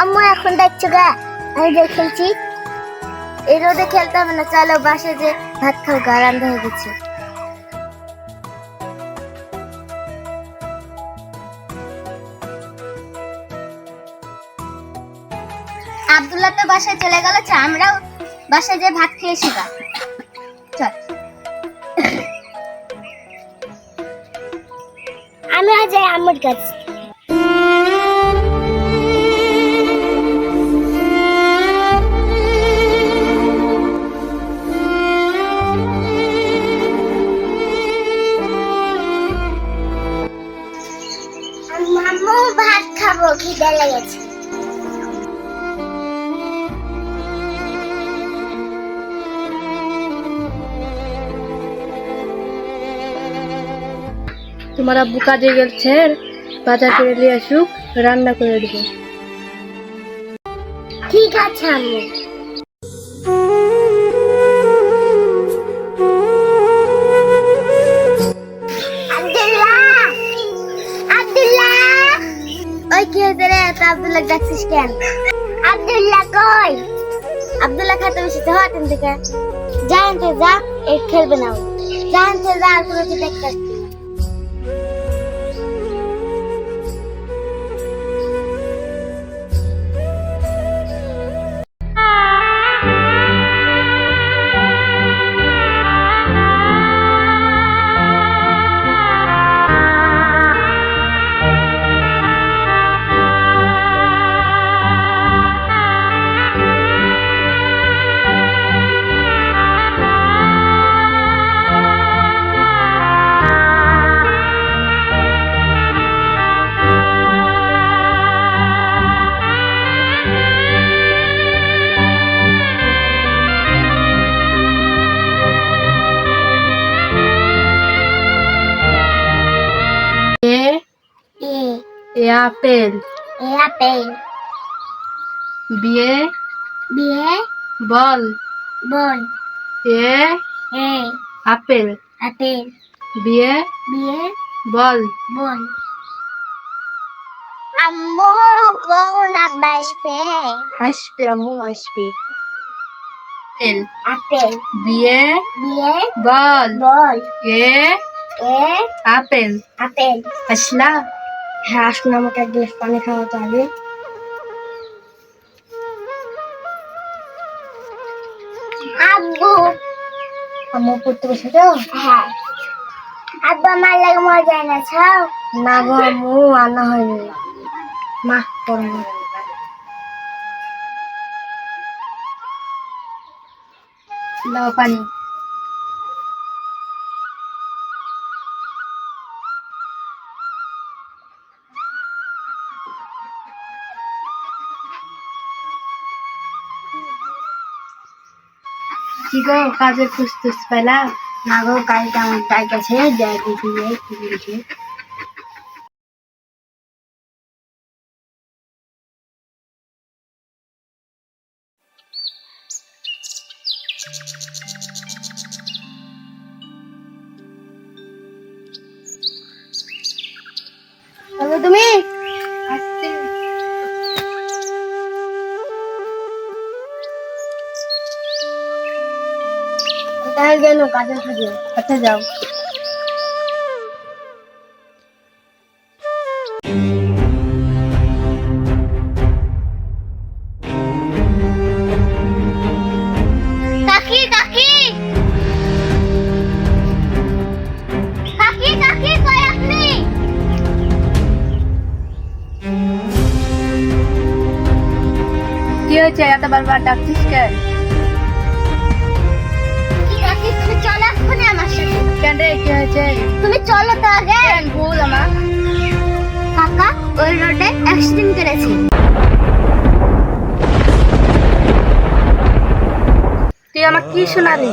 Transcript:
আম্মু, এখন দেখছ গা, আমি এই রোদে খেলতে হবে না, চলো বাসে যে ভাত খাও হয়ে গেছে। আব্দুল্লাহ তো বাসায় চলে গেল আমরাও বাসায় যে ভাত খেয়ে এসি গা। চল। আমি আজ আমার কাছে। ভাত খাব খিদে লেগেছে। তোমার আব্বু কাজে গেছে, বাজার করে নিয়ে আসুক, রান্না করে দেবো। ঠিক আছে হয়েছে রে? আব্দুল্লাহ ডাকছিস কেন? আব্দুল্লাহ কই? আব্দুল্লাহ খাতে থেকে। যা আনতে যা খেলবে না। যা আনতে যা, আর কোনো দেখতে Ooh. A apple A apple B B ball ball A A apple apple বিয়ে বিয়ে বল বল আম্মু কোন আসবে হাসবে আম্মু হাসবে আপেল আপেল বিয়ে বিয়ে বল বল এ এ আপেল আপেল হাসলা হ্যাঁ আসুন আমাকে এক গ্লাস পানি খাওয়াতে আব্বু। আম্মু পড়তে বসে তো? হ্যাঁ। আব্বু আমার লাগে মজা না ছাও না গো আম্মু আনা হয়নি। মা পড়ে না পানি। কি গো, কাজের প্রস্তুত পেলা না গো, কালকে আমার ডাক আছে যাই দেখি যাই কি তুমি তাহলে যেন কাজে থাকে আচ্ছা যাও কাকি কাকি কাকি কাকি কই আপনি কি হয়েছে এত বারবার ডাকছিস কেন কি হয়েছে তুমি চলো তো আগে ভুল আমার কাকা ওই রোডে অ্যাক্সিডেন্ট করেছে। তুই আমার কি শোনালি